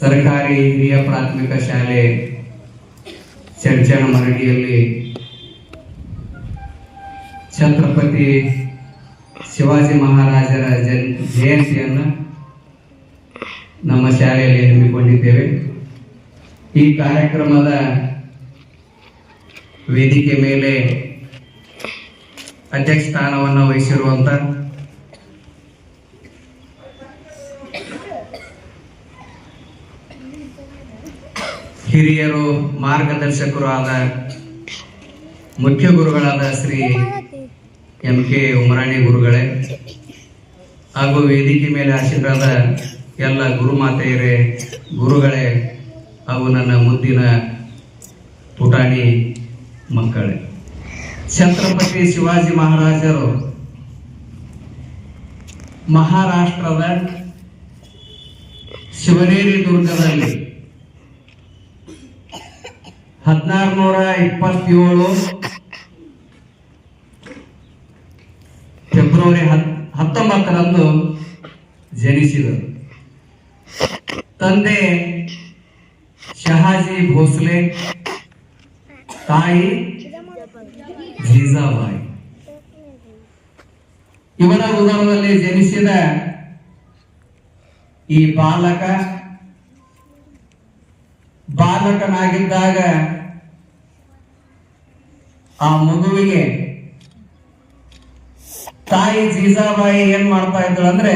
ಸರ್ಕಾರಿ ಹಿರಿಯ ಪ್ರಾಥಮಿಕ ಶಾಲೆ ಚರ್ಚನ ಮರಡಿಯಲ್ಲಿ ಛತ್ರಪತಿ ಶಿವಾಜಿ ಮಹಾರಾಜರ ಜನ್, ಜಯಂತಿಯನ್ನು ನಮ್ಮ ಶಾಲೆಯಲ್ಲಿ ಹಮ್ಮಿಕೊಂಡಿದ್ದೇವೆ. ಈ ಕಾರ್ಯಕ್ರಮದ ವೇದಿಕೆ ಮೇಲೆ ಅಧ್ಯಕ್ಷ ಸ್ಥಾನವನ್ನು ವಹಿಸಿರುವಂತ ಹಿರಿಯರು, ಮಾರ್ಗದರ್ಶಕರು ಆದ ಮುಖ್ಯ ಗುರುಗಳಾದ ಶ್ರೀ ಎಂ ಕೆ ಉಮರಾಣಿ ಗುರುಗಳೇ, ಹಾಗೂ ವೇದಿಕೆ ಮೇಲೆ ಆಶೀರ್ವಾದ ಎಲ್ಲ ಗುರುಮಾತೆಯರೇ, ಗುರುಗಳೇ ಹಾಗೂ ನನ್ನ ಮುದ್ದಿನ ಪುಟಾಣಿ ಮಕ್ಕಳೇ. ಛತ್ರಪತಿ ಶಿವಾಜಿ ಮಹಾರಾಜರು ಮಹಾರಾಷ್ಟ್ರದ ಶಿವನೇರಿ ದುರ್ಗದಲ್ಲಿ ಹದಿನಾರುನೂರ ಇಪ್ಪತ್ತೇಳು ಫೆಬ್ರವರಿ ಹತ್ ಹತ್ತೊಂಬತ್ತರಂದು ಜನಿಸಿದರು. ತಂದೆ ಶಹಾಜಿ ಭೋಸ್ಲೆ, ತಾಯಿ ಜೀಜಾಬಾಯಿ. ಇವರ ಉದರದಲ್ಲಿ ಜನಿಸಿದ ಈ ಬಾಲಕ, ಬಾಲಕನಾಗಿದ್ದಾಗ ಆ ಮಗುವಿಗೆ ತಾಯಿ ಜೀಜಾಬಾಯಿ ಏನ್ ಮಾಡ್ತಾ ಇದ್ರು ಅಂದ್ರೆ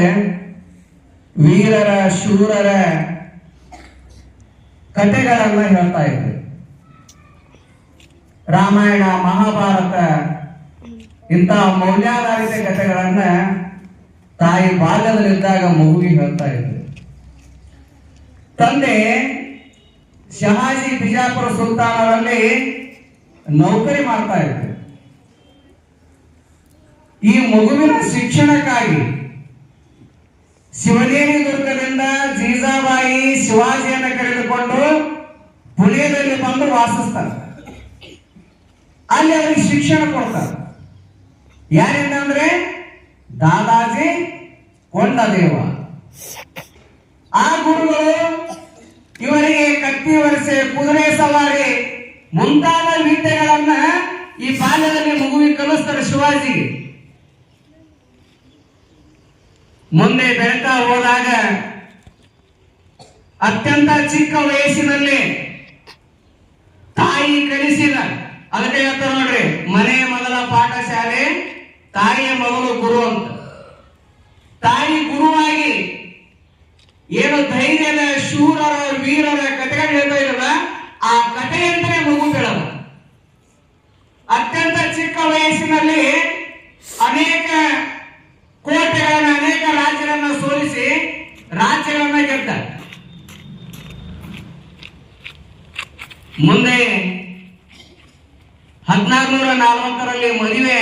ವೀರರ, ಶೂರರ ಕಥೆಗಳನ್ನ ಹೇಳ್ತಾ ಇದ್ರು. ರಾಮಾಯಣ, ಮಹಾಭಾರತ ಇಂತಹ ಮೌಲ್ಯಾಧಾರಿತ ಕಥೆಗಳನ್ನ ತಾಯಿ ಬಾಲ್ಯದಲ್ಲಿದ್ದಾಗ ಮಗುವಿಗೆ ಹೇಳ್ತಾ ಇದ್ರು. ತಂದೆ, ಶಹಾಜಿ ಬಿಜಾಪುರ ಸುಲ್ತಾನರಲ್ಲಿ ನೌಕರಿ ಮಾಡ್ತಾ ಇತ್ತು ಈ ಮಗುವಿನ ಶಿಕ್ಷಣಕ್ಕಾಗಿ ಶಿವನೇರಿ ದುರ್ಗದಿಂದ ಜೀಜಾಬಾಯಿ ಶಿವಾಜಿಯನ್ನು ಕರೆದುಕೊಂಡು ಪುಣೆಯಲ್ಲಿ ಬಂದು ವಾಸಿಸ್ತಾರೆ ಅಲ್ಲಿ ಅವರಿಗೆ ಶಿಕ್ಷಣ ಕೊಡ್ತಾರೆ ಯಾರಿಂದ ಅಂದ್ರೆ ದಾದಾಜಿ ಕೊಂಡದೇವ. ಆ ಗುರುಗಳು ಇವರಿಗೆ ಕತ್ತಿ ವರಸೆ ಕುದುರೆ ಸವಾರಿ ಮುಂತಾದ ವಿದ್ಯೆಗಳನ್ನ ಈ ಬಾಲ್ಯದಲ್ಲಿ ಮಗುವಿಗೆ ಕಲಿಸ್ತಾರೆ ಶಿವಾಜಿಗೆ ಮುಂದೆ ಬೆಳತಾ ಹೋದಾಗ ಅತ್ಯಂತ ಚಿಕ್ಕ ವಯಸ್ಸಿನಲ್ಲಿ ತಾಯಿ ಕಲಿಸಿದ, ಅದಕ್ಕೆ ಹೇಳ್ತಾರೆ ನೋಡ್ರಿ ಮನೆಯ ಮೊದಲ ಪಾಠಶಾಲೆ, ತಾಯಿಯ ಮಗಳು ಗುರು ಅಂತ. ತಾಯಿ ಗುರುವಾಗಿ ಏನು ಧೈರ್ಯದ ಶೂರರ, ವೀರರ ಕಥೆಗಳು ಹೇಳ್ತಾ ಇರಲ್ಲ ಆ ಕಥೆಯಂತೆ ಮಗು ಬೆಳವ ಅತ್ಯಂತ ಚಿಕ್ಕ ವಯಸ್ಸಿನಲ್ಲಿ ಅನೇಕ ಕೋಟೆಗಳನ್ನ, ಅನೇಕ ರಾಜ್ಯಗಳನ್ನ ಸೋಲಿಸಿ ರಾಜ್ಯಗಳನ್ನ ಗೆದ್ದ ಮುಂದೆ ಹದಿನಾರುನೂರ ನಲವತ್ತರಲ್ಲಿ ಮದುವೆ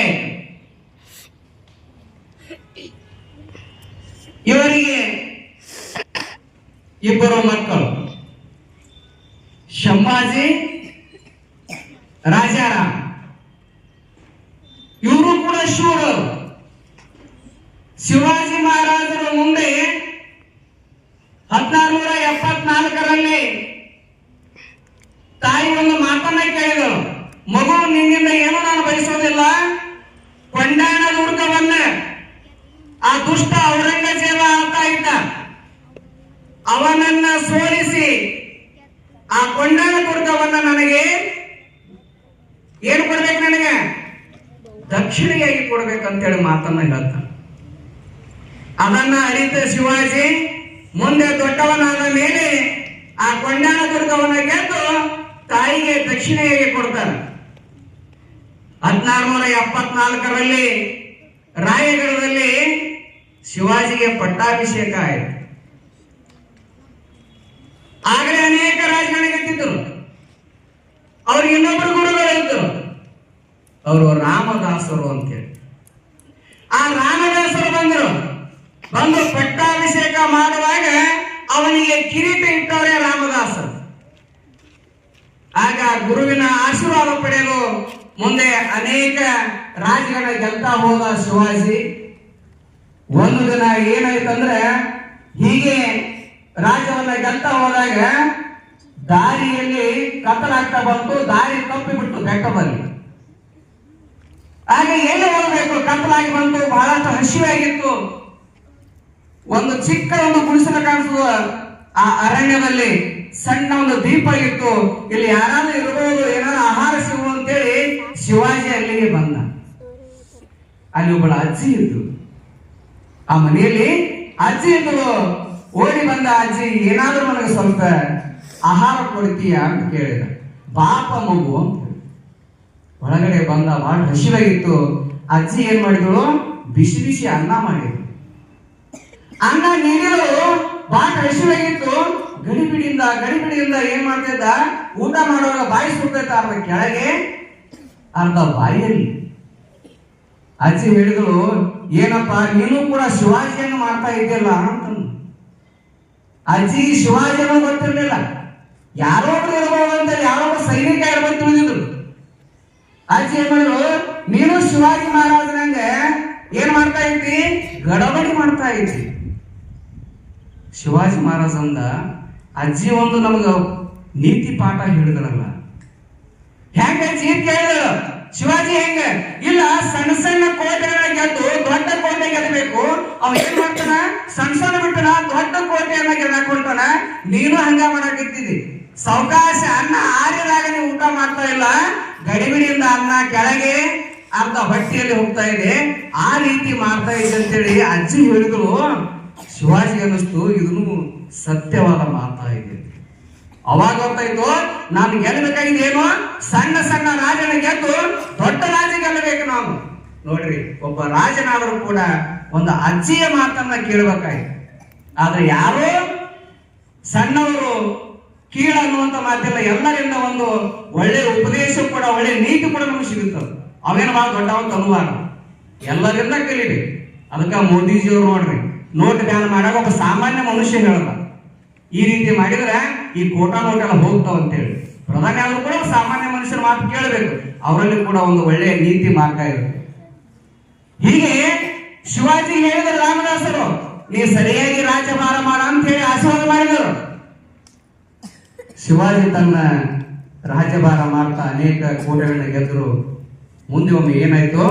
ಇವರಿಗೆ ಇಬ್ಬರು ಮಕ್ಕಳು. ಶಂಭಾಜಿ, ರಾಜಾರಾಮ್. ಇವರು ಕೂಡ ಶೂರು. ಶಿವಾಜಿ ಮಹಾರಾಜರ ಮುಂದೆ ಹದಿನಾರುನೂರ ಎಪ್ಪತ್ನಾಲ್ಕರಲ್ಲಿ ತಾಯಿ ಒಂದು ಮಾತನ್ನ ಕೇಳಿದರು. ಮಗು, ನಿನ್ನಿಂದ ಏನು ನಾನು ಬಯಸೋದಿಲ್ಲ? ಕೊಂಡಾಣ ದುರ್ಗವನ್ನ ಆ ದುಷ್ಟ ಔರಂಗಜೇಬ ಆಗ್ತಾ ಇದ್ದ ಅವನನ್ನ ಸೋಲಿಸಿ ಆ ಕೊಂಡಾಣ ಕೊಡ್ತಾವನ್ನ ನನಗೆ ಏನು ಕೊಡ್ಬೇಕು ನನಗೆ? ದಕ್ಷಿಣೆಯಾಗಿ ಕೊಡ್ಬೇಕಂತೇಳಿ ಮಾತನ್ನ ಹೇಳ್ತಾನೆ. ಅದನ್ನ ಅರಿತ ಶಿವಾಜಿ ಮುಂದೆ ದೊಡ್ಡವನಾದ ಮೇಲೆ ಆ ಕೊಂಡಾಣ ದುರ್ಗವನ್ನ ಗೆದ್ದು ತಾಯಿಗೆ ದಕ್ಷಿಣೆಯಾಗಿ ಕೊಡ್ತಾರೆ ಹದಿನಾರು ನೂರ ಎಪ್ಪತ್ನಾಲ್ಕರಲ್ಲಿ ರಾಯಗಢದಲ್ಲಿ ಶಿವಾಜಿಗೆ ಪಟ್ಟಾಭಿಷೇಕ ಆಯಿತು. ಆಗಲೇ ಅನೇಕ ಅವರು ಅವ್ರಿಗೆ ಇನ್ನೊಬ್ಬರು ಗುರುಗಳು ಇದ್ದರು. ಅವರು ರಾಮದಾಸರು ಅಂತೇಳಿ. ಆ ರಾಮದಾಸರು ಬಂದರು. ಬಂದು ಪಟ್ಟಾಭಿಷೇಕ ಮಾಡುವಾಗ ಅವನಿಗೆ ಕಿರೀಟ ಇಟ್ಟವರೇ ರಾಮದಾಸರು. ಆಗ ಗುರುವಿನ ಆಶೀರ್ವಾದ ಪಡೆಯಲು ಮುಂದೆ ಅನೇಕ ರಾಜ್ಯಗಳ ಗೆಲ್ತಾ ಹೋದ ಶಿವಾಜಿ. ಒಂದು ದಿನ ಏನಾಯ್ತಂದ್ರೆ ಹೀಗೆ ರಾಜ್ಯವನ್ನ ಗೆಲ್ತ ಹೋದಾಗ ದಾರಿಯಲ್ಲಿ ಕತ್ತಲಾಗ್ತಾ ಬಂತು, ದಾರಿ ತಪ್ಪಿ ಬಿಟ್ಟು ಬೆಟ್ಟದಲ್ಲಿ ಹಾಗೆ ಎಲ್ಲಿ ಹೋಗ್ಬೇಕು? ಕತ್ತಲಾಗಿ ಬಂತು, ಬಹಳಷ್ಟು ಹಸಿವಾಗಿತ್ತು ಒಂದು ಚಿಕ್ಕ ಒಂದು ಗುಡಿಸಲು ಕಾಣಿಸುವ ಆ ಅರಣ್ಯದಲ್ಲಿ ಸಣ್ಣ ಒಂದು ದೀಪ ಇತ್ತು. ಇಲ್ಲಿ ಯಾರಾದ್ರೂ ಇರಬಹುದು ಏನಾದ್ರು ಆಹಾರ ಸಿಗುವ ಅಂತೇಳಿ ಶಿವಾಜಿ ಅಲ್ಲಿಗೆ ಬಂದ. ಅಲ್ಲಿ ಒಬ್ಬಳ ಅಜ್ಜಿ ಇದ್ರು ಆ ಮನೆಯಲ್ಲಿ ಅಜ್ಜಿ ಇದ್ರು ಓಡಿ ಬಂದ ಅಜ್ಜಿ, ಏನಾದರೂ ನನಗೆ ಸ್ವಲ್ಪ ಆಹಾರ ಕೊಡ್ತೀಯ ಅಂತ ಕೇಳಿದ. ಬಾಪ ಮಗು ಅಂತ ಒಳಗಡೆ ಬಂದ ಬಹಳ ಹಸಿವಾಗಿತ್ತು. ಅಜ್ಜಿ ಏನ್ ಮಾಡಿದಳು? ಬಿಸಿ ಬಿಸಿ ಅನ್ನ ಮಾಡಿದ್ರು ಅನ್ನ ನೀಡಿದ್ರು ಬಹಳ ಹಸಿವಾಗಿತ್ತು. ಗಡಿಬಿಡಿಯಿಂದ ಗಡಿಬಿಡಿಯಿಂದ ಏನ್ ಮಾಡ್ತಿದ್ದ? ಊಟ ಮಾಡುವಾಗ ಬಾಯಿ ಸುಡ್ತೈತ ಅರ್ಧ ಕೆಳಗೆ, ಅರ್ಧ ಬಾಯಲ್ಲಿ. ಅಜ್ಜಿ ಹೇಳಿದಳು, ಏನಪ್ಪ, ನೀನು ಕೂಡ ಶಿವಾಜಿಯನ್ನು ಮಾಡ್ತಾ ಇದ್ದಿಲ್ಲ ಅಂತಂದು ಅಜ್ಜಿ ಶಿವಾಜಿಯನ್ನು ಗೊತ್ತಿರಲಿಲ್ಲ. ಯಾರೋ ಒಬ್ರು ಇರ್ಬೋದು ಅಂತ ಯಾರೋ ಸೈನಿಕ ಇರ್ಬೋದು ತಿಳಿದಿದ್ರು. ಅಜ್ಜಿ ಏನ್ ಮಾಡಿದ್ರು, ನೀನು ಶಿವಾಜಿ ಮಹಾರಾಜನಂಗೆ ಏನ್ ಮಾಡ್ತಾ ಇದ್ದಿ? ಗಡಬಡಿ ಮಾಡ್ತಾ ಇದ್ದಿ. ಶಿವಾಜಿ ಮಹಾರಾಜ ಅಂದ, ಅಜ್ಜಿ ಒಂದು ನಮಗ ನೀತಿ ಪಾಠ ಹೇಳಿದ್ರಲ್ಲ ಹೆಂಗ ಅಜ್ಜಿ ಕೇಳಿದ್ರು ಶಿವಾಜಿ ಹೆಂಗ? ಇಲ್ಲ, ಸಣ್ಣ ಸಣ್ಣ ಕೋಟೆಗಳ ಗೆದ್ದು ದೊಡ್ಡ ಕೋಟೆ ಗೆಲ್ಲಬೇಕು ಅವ ಏನ್ ಮಾಡ್ತಾನ? ಸಣ್ಣ ಸಣ್ಣ ಬಿಟ್ಟನ, ದೊಡ್ಡ ಕೋಟೆಯನ್ನ ಗೆದ್ದಾಕೊಂತಾನ ನೀನು ಹಂಗ ಮಾಡಾಕತ್ತಿದ್ದಿ ಸಾವಕಾಶ ಅನ್ನ ಆರಿದಾಗ ನೀವು ಊಟ ಮಾಡ್ತಾ ಇಲ್ಲ. ಗಡಿಬಿಡಿಯಿಂದ ಅನ್ನ ಕೆಳಗೆ, ಅರ್ಧ ಹೊಟ್ಟೆಯಲ್ಲಿ ಹೋಗ್ತಾ ಇದೆ. ಆ ರೀತಿ ಮಾಡ್ತಾ ಇದೆ ಅಂತೇಳಿ ಅಜ್ಜಿ ಹೇಳಿದ್ರು. ಶಿವಾಜಿ ಅನ್ನಿಸ್ತು, ಇದನ್ನು ಸತ್ಯವಾದ ಮಾತಾ ಇದೆ. ಅವಾಗ ಗೊತ್ತಾಯ್ತು, ನಾನು ಗೆಲ್ಲಬೇಕಾಗಿದೆ ಏನು? ಸಣ್ಣ ಸಣ್ಣ ರಾಜನ ಗೆದ್ದು ದೊಡ್ಡ ರಾಜ ಗೆಲ್ಲಬೇಕು ನಾನು ನೋಡ್ರಿ, ಒಬ್ಬ ರಾಜನಾದರೂ ಕೂಡ ಒಂದು ಅಜ್ಜಿಯ ಮಾತನ್ನ ಕೇಳಬೇಕಾಯ್ತು. ಆದ್ರೆ ಯಾರು? ಸಣ್ಣವರು, ಕೀಳು ಅನ್ನುವಂತ ಮಾತಿಲ್ಲ, ಎಲ್ಲರಿಂದ ಒಂದು ಒಳ್ಳೆಯ ಉಪದೇಶ ಕೂಡ, ಒಳ್ಳೆ ನೀತಿ ಕೂಡ ನಮ್ಗೆ ಸಿಗುತ್ತದೆ. ಅವೇನು ಭಾಳ ದೊಡ್ಡವಂತ ಅನುವಾದ. ಎಲ್ಲರಿಂದ ಕಲೀರಿ. ಅದಕ್ಕೆ ಮೋದಿಜಿಯವ್ರು ನೋಡ್ರಿ, ನೋಟ್ ಬ್ಯಾನ್ ಮಾಡಾಗ ಒಬ್ಬ ಸಾಮಾನ್ಯ ಮನುಷ್ಯ ಹೇಳಲ್ಲ ಈ ರೀತಿ ಮಾಡಿದ್ರೆ ಈ ಕೋಟಾ ನೋಟೆಲ್ಲ ಹೋಗ್ತಾವ ಅಂತೇಳಿ. ಪ್ರಧಾನಿ ಆದ್ರೂ ಕೂಡ ಸಾಮಾನ್ಯ ಮನುಷ್ಯರ ಮಾತು ಕೇಳಬೇಕು. ಅವರಲ್ಲಿ ಕೂಡ ಒಂದು ಒಳ್ಳೆಯ ನೀತಿ ಮಾರ್ಗ ಇರುತ್ತೆ ಹೀಗೆ ಶಿವಾಜಿ ಹೇಳಿದರು ರಾಮದಾಸರು, ನೀ ಸರಿಯಾಗಿ ರಾಜ್ಯಭಾರ ಮಾಡ ಅಂತ ಹೇಳಿ ಆಶೀರ್ವಾದ ಮಾಡಿದರು. ಶಿವಾಜಿ ತನ್ನ ರಾಜ್ಯಭಾರ ಮಾಡ್ತಾ ಅನೇಕ ಕೋಟೆಗಳನ್ನ ಗೆದ್ದರು. ಮುಂದೆ ಒಮ್ಮೆ ಏನಾಯ್ತು?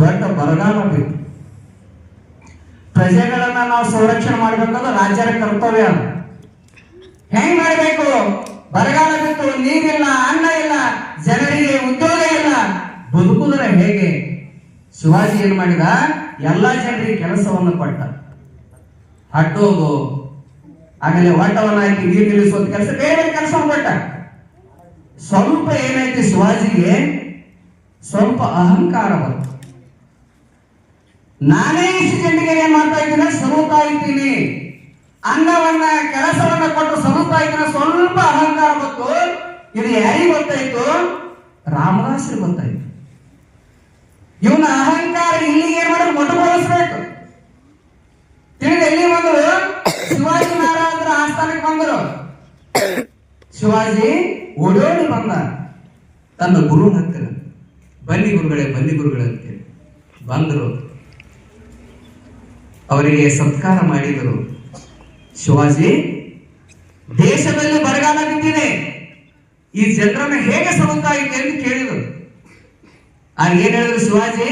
ದೊಡ್ಡ ಬರಗಾಲ ಬಿತ್ತು. ಪ್ರಜೆಗಳನ್ನ ನಾವು ಸಂರಕ್ಷಣೆ ಮಾಡ್ಬೇಕಂದ್ರೆ ರಾಜ್ಯರ ಕರ್ತವ್ಯ ಅದು. ಹೆಂಗ್ ಮಾಡಬೇಕು? ಬರಗಾಲ ಬಿತ್ತು ನೀರಿಲ್ಲ, ಅನ್ನ ಇಲ್ಲ ಜನರಿಗೆ ಉದ್ಯೋಗ ಇಲ್ಲ ಬದುಕುದರ ಹೇಗೆ? ಶಿವಾಜಿ ಏನ್ ಮಾಡಿದ? ಎಲ್ಲಾ ಜನರಿಗೆ ಕೆಲಸವನ್ನು ಕೊಟ್ಟ. ಹಟ್ಟೋಗು ಆಮೇಲೆ ಹೊಟ್ಟವನ್ನ ಹಾಕಿ ನೀರು ನಿಲ್ಲಿಸುವಂತ ಕೆಲಸ, ಬೇರೆ ಕೆಲಸವನ್ನು ಕೊಟ್ಟ. ಸ್ವಲ್ಪ ಏನೈತಿ ಶಿವಾಜಿಗೆ? ಸ್ವಲ್ಪ ಅಹಂಕಾರ ಬಂತು. ನಾನೇ ಇಷ್ಟು ಜನರಿಗೆ ಏನ್ ಮಾಡ್ತಾ ಇದ್ದೀನಿ? ಇದ್ದೀನಿ. ಅನ್ನವನ್ನ, ಕೆಲಸವನ್ನ ಕೊಟ್ಟು ಸಮುದಾಯಕ್ಕೆ ಸ್ವಲ್ಪ ಅಹಂಕಾರ ಬಂತು. ಇದು ಯಾರಿಗೆ ಗೊತ್ತಾಯ್ತು? ರಾಮದಾಸರಿಗೆ ಗೊತ್ತಾಯ್ತು. ಇವನ ಅಹಂಕಾರ ಇಲ್ಲಿಗೆ ಏನ್ ಮಾಡೋದು ಮೊಟಕುಗೊಳಿಸ್ಬೇಕು. ತಿಳಿದು ಎಲ್ಲಿ ಬಂದರು? ಶಿವಾಜಿ ಮಹಾರಾಜರ ಆಸ್ಥಾನಕ್ಕೆ ಬಂದರು. ಶಿವಾಜಿ ಓಡೋಡಿ ಬಂದ. ತನ್ನ ಗುರು ಹತ್ತಿರ. ಬನ್ನಿ ಗುರುಗಳೇ ಬನ್ನಿ ಗುರುಗಳೇ ಅಂತೇಳಿ ಬಂದರು. ಅವರಿಗೆ ಸತ್ಕಾರ ಮಾಡಿದರು. ಶಿವಾಜಿ, ದೇಶದಲ್ಲಿ ಬರಗಾಲ ಬಿದ್ದಿದೆ ಈ ಜನರನ್ನು ಹೇಗೆ ಸರುತ್ತಾ ಇದೆ ಎಂದು ಕೇಳಿದರು. ಆಗ ಏನ್ ಹೇಳಿದ್ರು ಶಿವಾಜಿ?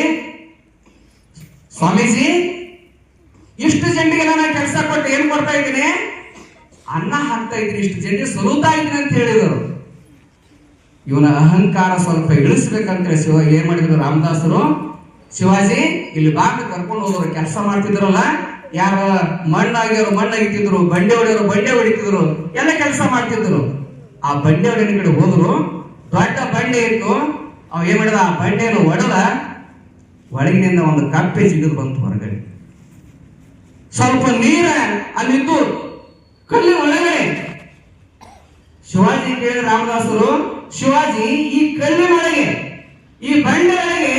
ಸ್ವಾಮೀಜಿ, ಇಷ್ಟು ಜನರಿಗೆ ನಾನು ಕೆಲಸ ಕೊಟ್ಟು ಏನ್ ಕೊಡ್ತಾ ಇದ್ದೀನಿ? ಅನ್ನ ಹಾಕ್ತಾ ಇದ್ದೀನಿ, ಇಷ್ಟು ಜನರಿಗೆ ಸಲುತಾ ಇದ್ದೀನಿ ಅಂತ ಹೇಳಿದರು. ಇವನ ಅಹಂಕಾರ ಸ್ವಲ್ಪ ಇಳಿಸ್ಬೇಕಂತ ಶಿವ ಏನ್ ಮಾಡಿದ್ರು ರಾಮದಾಸರು? ಶಿವಾಜಿ, ಇಲ್ಲಿ ಬಾಂಡ್ ಕರ್ಕೊಂಡು ಹೋಗೋರು ಕೆಲಸ ಮಾಡ್ತಿದ್ರಲ್ಲ ಯಾರ ಮಣ್ಣಾಗಿರೋ ಮಣ್ಣಾಗಿತ್ತಿದ್ರು ಬಂಡೆ ಹೊಡೆಯೋರು ಬಂಡೆ ಹೊಡಿತಿದ್ರು ಎಲ್ಲ ಕೆಲಸ ಮಾಡ್ತಿದ್ರು. ಆ ಬಂಡೆ ಹೊಡೆಯ ಕಡೆ ಹೋದ್ರು, ದೊಡ್ಡ ಬಂಡೆ ಇತ್ತು. ಅವ ಏನ್ ಮಾಡಿದ? ಆ ಬಂಡೆಯನ್ನು ಒಡೆದ, ಒಳಗಿನಿಂದ ಒಂದು ಕಪ್ಪೆ ಸಿಗದು ಬಂತು ಹೊರಗಡೆ. ಸ್ವಲ್ಪ ನೀರ ಅಲ್ಲಿದ್ದು ಕಲ್ಲಿ ಒಳಗಡೆ. ಶಿವಾಜಿ ಕೇಳಿದ ರಾಮದಾಸರು, ಶಿವಾಜಿ, ಈ ಕಲ್ಲಿನೊಳಗೆ, ಈ ಬಂಡೆ ಒಳಗೆ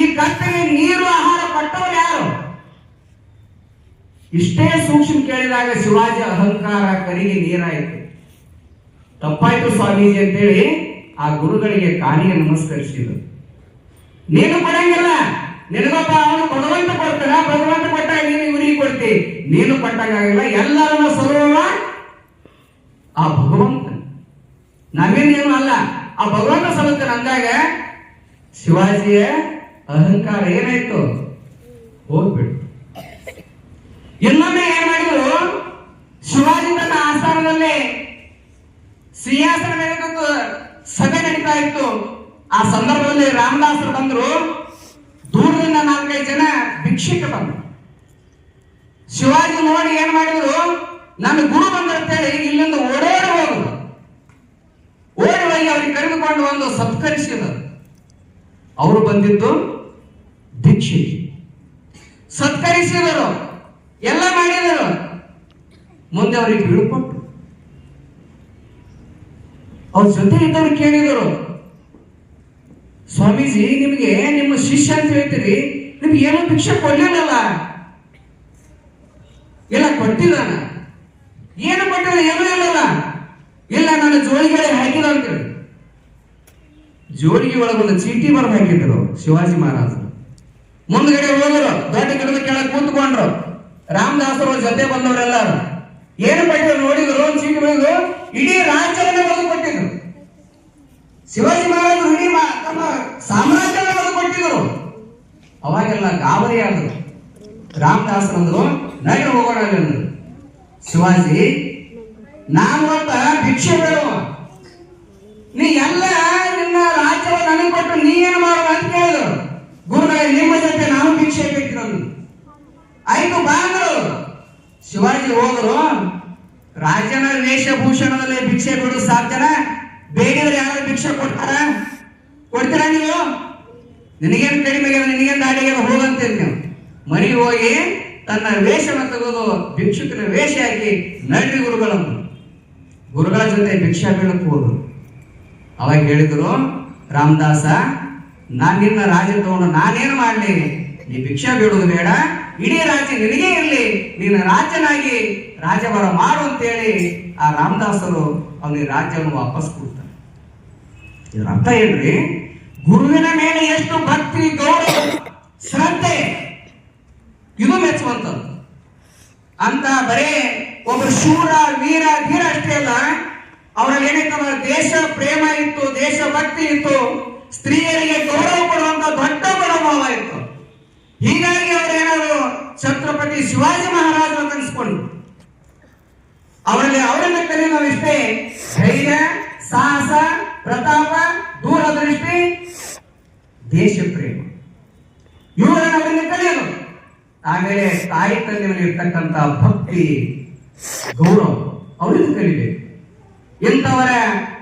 ಈ ಕಪ್ಪೆಗೆ ನೀರು, ಆಹಾರ ಕೊಟ್ಟವರು ಇಷ್ಟೇ ಸೂಕ್ಷ್ಮ ಕೇಳಿದಾಗ ಶಿವಾಜಿ ಅಹಂಕಾರ ಕರಿಗೆ ನೀರಾಯಿತು ತಪ್ಪಾಯ್ತು ಸ್ವಾಮೀಜಿ ಅಂತೇಳಿ ಆ ಗುರುಗಳಿಗೆ ಕಾಲಿಗೆ ನಮಸ್ಕರಿಸಿದರು. ನೀನು ಕೊಡಂಗಿಲ್ಲ. ನಿನಗೊಬ್ಬ ಅವನು ಭಗವಂತ ಕೊಡ್ತಾನ. ಭಗವಂತ ಕೊಟ್ಟಾಗ ನೀನು ಇವರಿಗೆ ಕೊಡ್ತಿ. ನೀನು ಕೊಟ್ಟಾಗಿಲ್ಲ ಎಲ್ಲರನ್ನ ಸರ್ವ ಆ ಭಗವಂತ. ನಾವೇನೇನು ಅಲ್ಲ. ಆ ಭಗವಂತ ಸಲುತ್ತೆ ಅಂದಾಗ ಶಿವಾಜಿಯ ಅಹಂಕಾರ ಏನಾಯ್ತು? ಹೋಗ್ಬಿಡು ಇನ್ನೊಮ್ಮೆ ಏನ್ ಮಾಡಿದ್ರು ಶಿವಾಜಿ ತನ್ನ ಆಸ್ಥಾನದಲ್ಲಿ ಸಿಂಹಾಸನ ಮೇಲೆ ಸಭೆ ನಡೀತಾ ಇತ್ತು. ಆ ಸಂದರ್ಭದಲ್ಲಿ ರಾಮದಾಸರು ಬಂದ್ರು. ದೂರದಿಂದ ನಾಲ್ಕೈದು ಜನ ಭಿಕ್ಷಕ್ಕೆ ಬಂದ್ರು. ಶಿವಾಜಿ ನೋಡಿ ಏನ್ ಮಾಡಿದ್ರು? ನನ್ನ ಗುರು ಬಂದಿರ್ತೇಳಿ ಇಲ್ಲಿಂದ ಓಡೋಡಿ ಹೋದ್ರು. ಓಡಿ ಹೋಗಿ ಅವ್ರಿಗೆ ಕರೆದುಕೊಂಡು ಒಂದು ಸತ್ಕರಿಸಿದರು. ಅವರು ಬಂದಿದ್ದು ಭಿಕ್ಷೆ ಸತ್ಕರಿಸಿದರು. ಎಲ್ಲ ಮಾಡಿದರು. ಮುಂದೆ ಅವರಿಗೆ ಬೀಳ್ಕೊಟ್ರು ಅವ್ರ ಜೊತೆ ಇದ್ದವ್ರು ಕೇಳಿದರು ಸ್ವಾಮೀಜಿ, ನಿಮಗೆ ನಿಮ್ಮ ಶಿಷ್ಯ ಅಂತ ಹೇಳ್ತೀರಿ, ನಿಮ್ಗೆ ಏನೋ ಭಿಕ್ಷೆ ಕೊಡ್ಲಿಲ್ಲಲ್ಲ? ಇಲ್ಲ, ಕೊಟ್ಟಿದ್ದಾನ. ಏನು ಕೊಟ್ಟಿಲ್ಲ, ಏನೂ ಇಲ್ಲಲ್ಲ. ಇಲ್ಲ ನನ್ನ ಜೋಳಿಗೆ ಹಾಕಿದ ಅಂತೇಳಿ ಜೋಳಿಗೆ ಒಳಗೊಂದು ಚೀಟಿ ಬರೆದು ಹಾಕಿದ್ರು ಶಿವಾಜಿ ಮಹಾರಾಜರು. ಮುಂದ್ಗಡೆ ಹೋದರು, ದೊಡ್ಡ ಗಿಡದ ಕೆಳಗೆ ಕೂತ್ಕೊಂಡ್ರು. ರಾಮದಾಸರು ಜೊತೆ ಬಂದವರೆಲ್ಲರೂ. ಏನು ಮಾಡಿದ್ರು ನೋಡಿದ್ರು ಒಂದು ಚೀಟಿ ಬಂದು ಇಡೀ ರಾಜ್ಯವನ್ನು ಬರೆದು ಕೊಟ್ಟಿದ್ರು ಶಿವಾಜಿ ಮಹಾರಾಜರು ಇಡೀ ತಮ್ಮ ಸಾಮ್ರಾಜ್ಯವನ್ನ ಬರೆದು ಕೊಟ್ಟಿದ್ರು ಅವಾಗೆಲ್ಲ ಗಾಬರಿ ಆದ್ರು. ರಾಮದಾಸರಂದ್ರು ನಡಿ ಹೋಗೋಣ ಶಿವಾಜಿ, ನಾನು ಅಂತ ಭಿಕ್ಷೆ ಬೇಡುವ. ನೀ ಎಲ್ಲ ನಿನ್ನ ರಾಜ್ಯವನ್ನು ನನಗೆ ಕೊಟ್ಟು ನೀ ಏನು ಮಾಡುವ ಅಂತ ಕೇಳಿದ್ರು. ಗುರುಗಳೇ ನಿಮ್ಮ ಜೊತೆ ನಾನು ಭಿಕ್ಷೆ ಬೇಕಿರೋದು. ಆಯ್ತು, ಬಾ ಅಂದ್ರು. ಶಿವಾಜಿ ಹೋದರು. ರಾಜನ ವೇಷಭೂಷಣದಲ್ಲಿ ಭಿಕ್ಷೆ ಬಿಡು ಸಾಧ್ಯನ? ಬೇಡಿದ್ರೆ ಯಾರು ಭಿಕ್ಷೆ ಕೊಡ್ತಾರ? ಕೊಡ್ತೀರಾ ನೀವು? ನಿನಗೇನು ಕಡಿಮೆ ನಿನಗೆ ನಿನಗೇನು ದಾಡಿಗೆ ಹೋಗಂತೀರಿ ನೀವು. ಮರಿ ಹೋಗಿ ತನ್ನ ವೇಷವನ್ನು ತೆಗೆದು ಭಿಕ್ಷುಕನ ವೇಷ ಹಾಕಿ ನಡ್ರಿ ಗುರುಗಳನ್ನು. ಗುರುಗಳ ಜೊತೆ ಭಿಕ್ಷೆ ಬೀಳಕ್ಕೆ ಹೋದರು. ಅವಾಗ ಹೇಳಿದರು, ರಾಮದಾಸ, ನಾನು ನಿನ್ನ ರಾಜ ತಗೊಂಡು ನಾನೇನು ಮಾಡಲಿ? ನೀ ಭಿಕ್ಷೆ ಬೀಳೋದು ಬೇಡ. ಇಡೀ ರಾಜ್ಯ ನಿನಗೇ ಇರಲಿ ನಿನ್ನ ರಾಜ್ಯನಾಗಿ ರಾಜಭರ ಮಾಡು ಅಂತೇಳಿ ಆ ರಾಮದಾಸರು ಅವನಿಗೆ ರಾಜ್ಯವನ್ನು ವಾಪಸ್ ಕೊಡ್ತಾರೆ. ಇದರ ಅರ್ಥ ಏನ್ರಿ? ಗುರುವಿನ ಮೇಲೆ ಎಷ್ಟು ಭಕ್ತಿ, ಗೌರವ, ಶ್ರದ್ಧೆ, ಇದು ಮೆಚ್ಚುವಂಥದ್ದು. ಅಂತ ಬರೇ ಒಬ್ಬ ಶೂರ, ವೀರ, ಧೀರ ಅಷ್ಟೇ ಅಲ್ಲ, ಅವರಲ್ಲಿ ಏನೈತಲ್ಲ ದೇಶ ಪ್ರೇಮ ಇತ್ತು, ದೇಶ ಭಕ್ತಿ ಇತ್ತು, ಸ್ತ್ರೀಯರಿಗೆ ಗೌರವ ಕೊಡುವಂತ ದೊಡ್ಡ ಮನೋಭಾವ ಇತ್ತು. ಹೀಗಾಗಿ ಛತ್ರಪತಿ ಶಿವಾಜಿ ಮಹಾರಾಜ ಕಲಿಸ್ಕೊಂಡು ಅವರಲ್ಲಿ ಅವರನ್ನ ಕಲಿ ಇಷ್ಟೇ ಧೈರ್ಯ, ಸಾಹಸ, ಪ್ರತಾಪ, ದೂರದೃಷ್ಟಿ ದೇಶ ಪ್ರೇಮ ಇವುಗಳನ್ನು ಅವರಿಂದ ಕಲಿಯಲು ಆಮೇಲೆ ತಾಯಿ ತಂದೆಯಲ್ಲಿ ಇರ್ತಕ್ಕಂಥ ಭಕ್ತಿ, ಗೌರವ ಅವರಿಂದ ಕಲಿಬೇಕು ಇಂಥವರ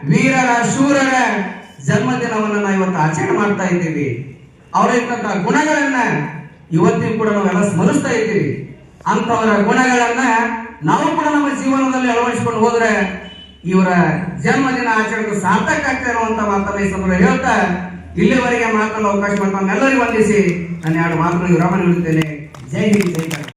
ವೀರರ, ಶೂರರ ಜನ್ಮದಿನವನ್ನು ನಾವು ಇವತ್ತು ಆಚರಣೆ ಮಾಡ್ತಾ ಇದ್ದೀವಿ. ಅವರಿರ್ತಕ್ಕಂಥ ಗುಣಗಳನ್ನ ಇವತ್ತಿಗೂ ಕೂಡ ನಾವೆಲ್ಲ ಸ್ಮರಿಸ್ತಾ ಇದ್ದೀವಿ. ಅಂತವರ ಗುಣಗಳನ್ನ ನಾವು ಕೂಡ ನಮ್ಮ ಜೀವನದಲ್ಲಿ ಅಳವಡಿಸಿಕೊಂಡು ಹೋದ್ರೆ ಇವರ ಜನ್ಮದಿನ ಆಚರಣೆ ಸಾರ್ಥಕ ಆಗ್ತಾ ಇರುವಂತ ಮಾತನ್ನ ಈ ಸಂದರ್ಭ ಹೇಳ್ತಾ, ಇಲ್ಲಿವರೆಗೆ ಮಾತನ್ನು ಅವಕಾಶ ಮಾಡ್ತಾ ಎಲ್ಲರಿಗೂ ವಂದಿಸಿ ನಾನು ಎರಡು ಮಾತುಗಳಿಗೆ ವಿರಾಮ ನೀಡುತ್ತೇನೆ ಜೈ ಹಿಂದ್, ಜೈ